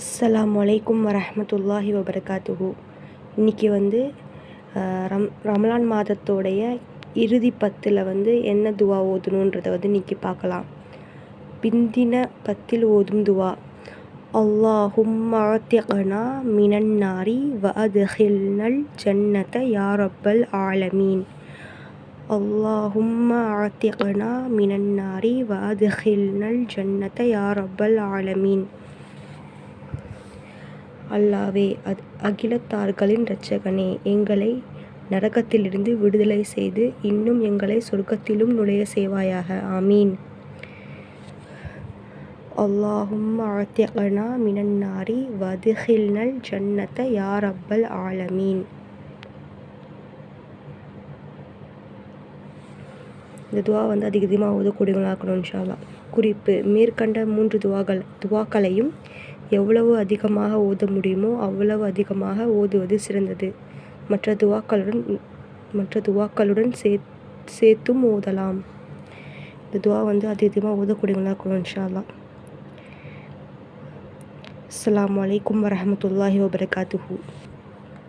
அஸ்லாம் வலைக்கும் வரமத்துல்லாஹி வபரகாத்துஹு. இன்றைக்கி வந்து ரம் ரமலான் மாதத்தோடைய இறுதி பத்தில் வந்து என்ன துவா ஓதணுன்றதை வந்து இன்றைக்கி பார்க்கலாம் பிந்தின பத்தில் ஓதும் துவா. அல்லாஹும் அத்திகனா மினன் நாரி வ அத்ஹில்னல் ஜன்னத யா ஆலமீன். அல்லாஹும்ம அத்திகனா மினன்னாரி வ அத்ஹில்னல் ஜன்னத ஆலமீன். அல்லாவே அத் அகிலத்தார்களின் இரட்சகனே எங்களை நரகத்திலிருந்து விடுதலை செய்து இன்னும் எங்களை சொர்க்கத்திலும் நுழைய செய்வாயாக. ஆமீன். அல்லாஹும் அத்திகனா மினன்னாரி வதுஹில்னல் ஜன்னத யார் அப்பல் ஆலமீன். இந்த துவா வந்து அதிக அதிகமாக ஓதக்கூடியவங்களாக இருக்கணும் இன்ஷா குறிப்பு மேற்கண்ட மூன்று துவாக்கள் துவாக்களையும் எவ்வளவு அதிகமாக ஓத முடியுமோ அவ்வளவு அதிகமாக ஓதுவது சிறந்தது. மற்ற துவாக்களுடன் மற்ற துவாக்களுடன் சே சேர்த்தும் ஓதலாம். இந்த துவா வந்து அதிக அதிகமாக ஓதக்கூடியவங்களாக இருக்கணும் இன்ஷால்லா அஸ்லாம் வலைக்கம் வரமத்துல்லாஹி வரஹ்மத்துல்லாஹி